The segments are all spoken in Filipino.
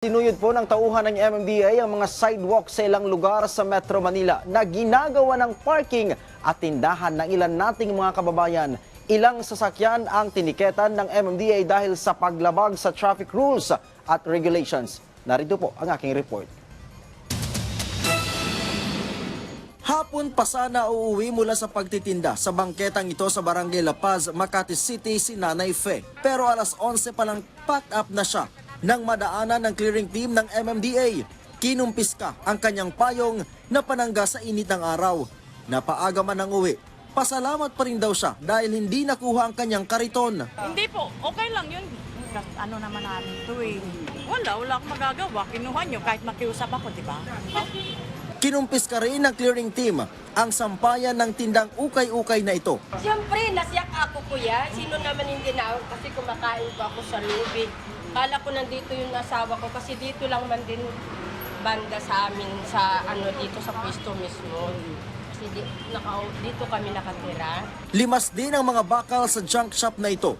Sinuyod po ng tauhan ng MMDA ang mga sidewalk sa ilang lugar sa Metro Manila na ginagawa ng parking at tindahan ng ilan nating mga kababayan. Ilang sasakyan ang tiniketan ng MMDA dahil sa paglabag sa traffic rules at regulations. Narito po ang aking report. Hapon pa sana uuwi mula sa pagtitinda sa bangketang ito sa Barangay La Paz, Makati City si Nanay Fe. Pero alas 11 pa lang pack up na siya nang madaanan ng clearing team ng MMDA. Kinumpis ka ang kanyang payong na panangga sa init ng araw. Napaaga man ang uwi. Pasalamat pa rin daw siya dahil hindi nakuha ang kanyang kariton. Hindi po, okay lang yun. Ano naman namin ito eh. Wala, wala akong magagawa. Kinuha nyo kahit makiusap ako, di ba? Kinumpis ka rin ng clearing team ang sampayan ng tindang ukay-ukay na ito. Siyempre, nasiyak ako kuya. Sino naman hindi na kasi kumakain ko ako sa eh. Kala ko nandito yung asawa ko kasi dito lang man din banda sa amin sa ano dito sa pwesto mismo. Kasi di, naka, dito kami nakatira. Limas din ang mga bakal sa junk shop na ito.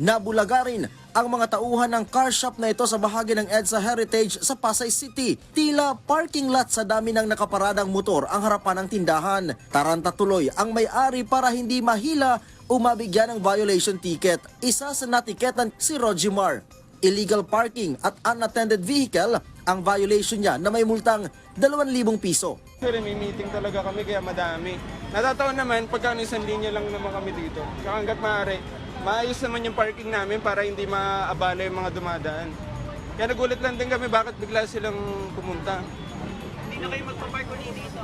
Nabulaga rin ang mga tauhan ng car shop na ito sa bahagi ng EDSA Heritage sa Pasay City. Tila parking lot sa dami ng nakaparadang motor ang harapan ng tindahan. Taranta tuloy ang may-ari para hindi mahila o mabigyan ng violation ticket. Isa sa natiketan si Rogimar. Illegal parking at unattended vehicle ang violation niya na may multang 2,000 piso. Sir, may meeting talaga kami kaya madami. Natataon naman pagka isang linya lang naman kami dito. Hanggat maaari, maayos naman yung parking namin para hindi maabala yung mga dumadaan. Kaya nagulat lang din kami bakit bigla silang pumunta. Hindi na kayo magpapark dito?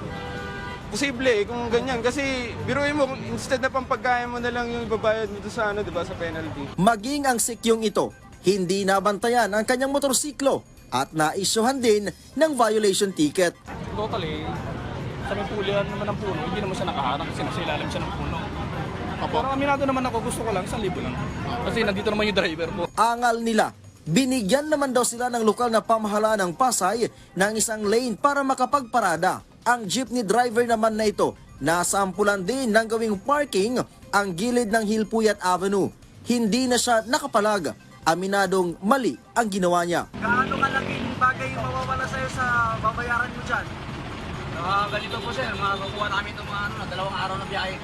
Posible eh, kung ganyan. Kasi biruin mo, instead na pampagkaya mo na lang yung ibabayad mo sa ano, di ba, sa penalty. Maging ang sikyong ito, hindi nabantayan ang kanyang motorsiklo at naisyuhan din ng violation ticket. totally, sa may pulihan naman ng puno, hindi naman siya nakaharang kasi nasa ilalim siya ng puno. Pero aminado naman ako, gusto ko lang, 1,000 lang. Kasi nandito naman yung driver ko. Angal nila, binigyan naman daw sila ng lokal na pamahalaan ng Pasay ng isang lane para makapagparada. Ang jeepney driver naman na ito, nasampulan din ng gawing parking ang gilid ng Hilpuyat Avenue. Hindi na siya nakapalag. Aminadong mali ang ginawa niya. Gaano kalaking bagay yung mawawala sa'yo sa babayaran mo dyan? Uh, ganito po sir, makakukuha namin ng mga ano, dalawang araw na biyahe.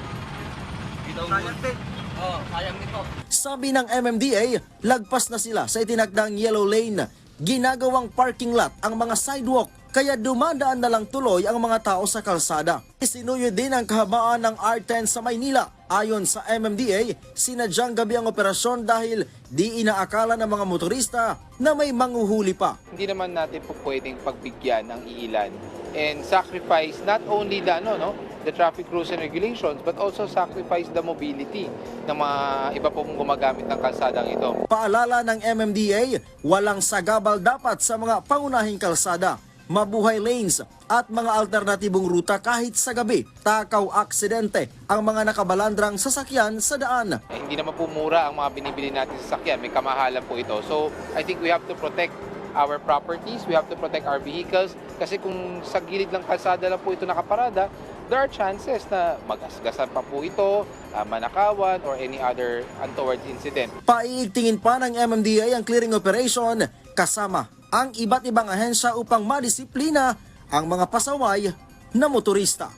Sayang din. oh, sayang nito. Sabi ng MMDA, lagpas na sila sa itinakdang yellow lane. Ginagawang parking lot ang mga sidewalk kaya dumadaan na lang tuloy ang mga tao sa kalsada. Isinuyo din ang kahabaan ng R10 sa Maynila. Ayon sa MMDA, sinadyang gabi ang operasyon dahil di inaakala ng mga motorista na may manguhuli pa. hindi naman natin po pwedeng pagbigyan ng iilan and sacrifice not only the ano no the traffic rules and regulations but also sacrifice the mobility ng mga iba pong gumagamit ng kalsadang ito. Paalala ng MMDA, walang sagabal dapat sa mga pangunahing kalsada, mabuhay lanes at mga alternatibong ruta kahit sa gabi. Takaw aksidente ang mga nakabalandrang sasakyan sa daan. Eh, hindi naman po mura ang mga binibili natin sa sakyan, may kamahalan po ito. So I think we have to protect our properties, we have to protect our vehicles kasi kung sa gilid ng kalsada lang po ito nakaparada, there are chances na magasgasan pa po ito, ah, manakawan, or any other untoward incident. Paiigtingin pa ng MMDA ang clearing operation kasama ang iba't ibang ahensya upang madisiplina ang mga pasaway na motorista.